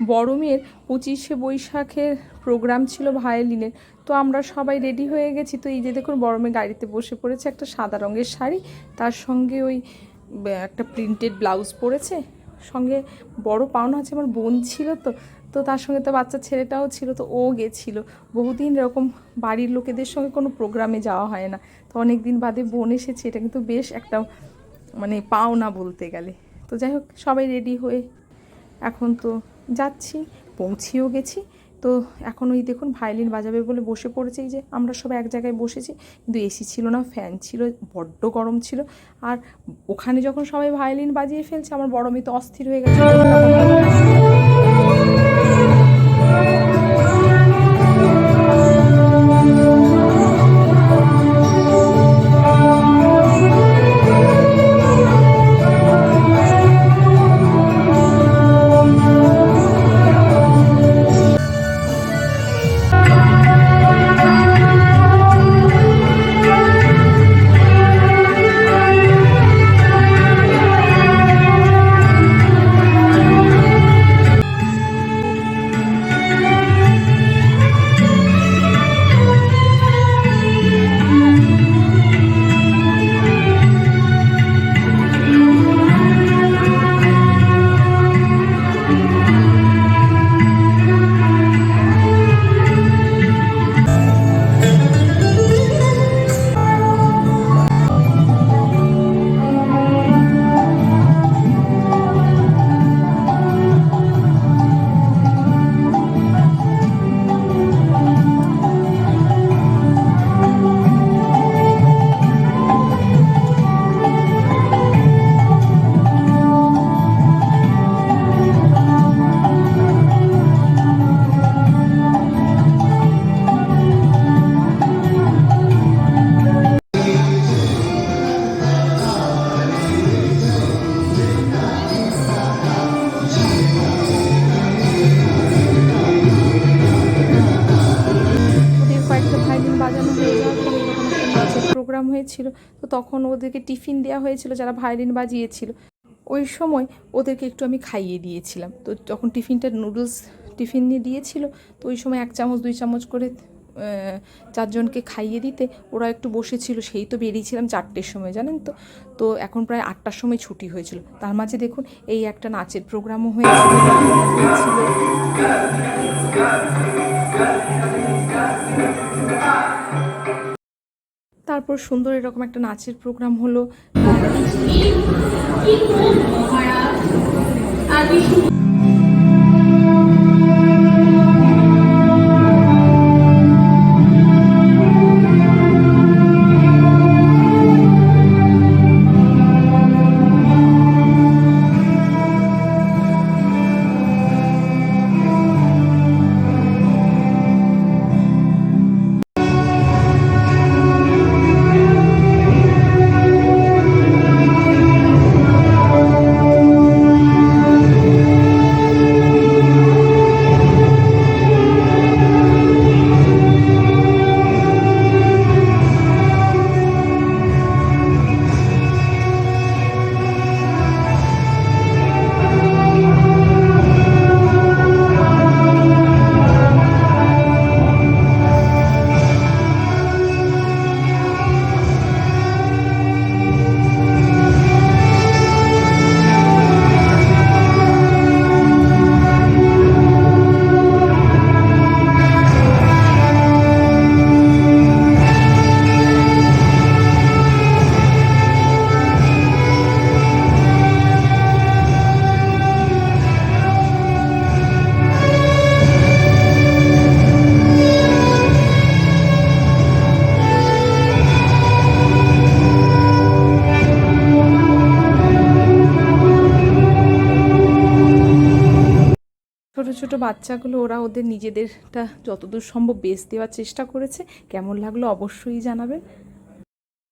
বড় মেয়ের পঁচিশে বৈশাখের প্রোগ্রাম ছিল ভায়োলিনের। তো আমরা সবাই রেডি হয়ে গেছি। তো এই যে দেখুন বড় মেয়ে গাড়িতে বসে পড়েছে একটা সাদা রঙের শাড়ি। তার সঙ্গে ওই একটা প্রিন্টেড ব্লাউজ পরেছে। সঙ্গে বড় পাওনা আছে, আমার বোন ছিল তো। তো তার সঙ্গে তো বাচ্চা ছেলেটাও ছিল, তো ও গেছিল। বহুদিন এরকম বাড়ির লোকেদের সঙ্গে কোনো প্রোগ্রামে যাওয়া হয় না। তো অনেক দিন বাদে বোন এসেছে। এটা কিন্তু বেশ একটা মানে পাওনা বলতে গেলে। তো যাই হোক, সবাই রেডি হয়ে এখন তো যাচ্ছি, পৌঁছেও গেছি। তো এখন ওই দেখুন ভায়োলিন বাজাবে বলে বসে পড়েছে। এই যে আমরা সব এক জায়গায় বসেছি। কিন্তু এসি ছিল না, ফ্যান ছিল, বড্ড গরম ছিল। আর ওখানে যখন সবাই ভায়োলিন বাজিয়ে ফেলছে, আমার বড় মেয়ে তো অস্থির হয়ে গেছে। প্রোগ্রাম হয়েছিল। তো তখন ওদেরকে টিফিন দেওয়া হয়েছিল, যারা ভায়োলিন বাজিয়েছিল। ওই সময় ওদেরকে একটু আমি খাইয়ে দিয়েছিলাম। তো যখন টিফিনটা নুডলস টিফিন নিয়ে দিয়েছিল, তো ওই সময় এক চামচ, দুই চামচ করে চারজনকে খাইয়ে দিতে ওরা একটু বসেছিল। সেই তো বেরিয়েছিলাম চারটের সময়, জানেন তো? তো এখন প্রায় আটটার সময় ছুটি হয়েছিল। তার মাঝে দেখুন, এই একটা নাচের প্রোগ্রামও হয়েছিল তারপর সুন্দর এরকম একটা নাচের প্রোগ্রাম হলো। ছোট ছোট বাচ্চাগুলো ওরা ওদের নিজেদেরটা যতদূর সম্ভব বেস দেওয়ার চেষ্টা করেছে। কেমন লাগল অবশ্যই জানাবেন।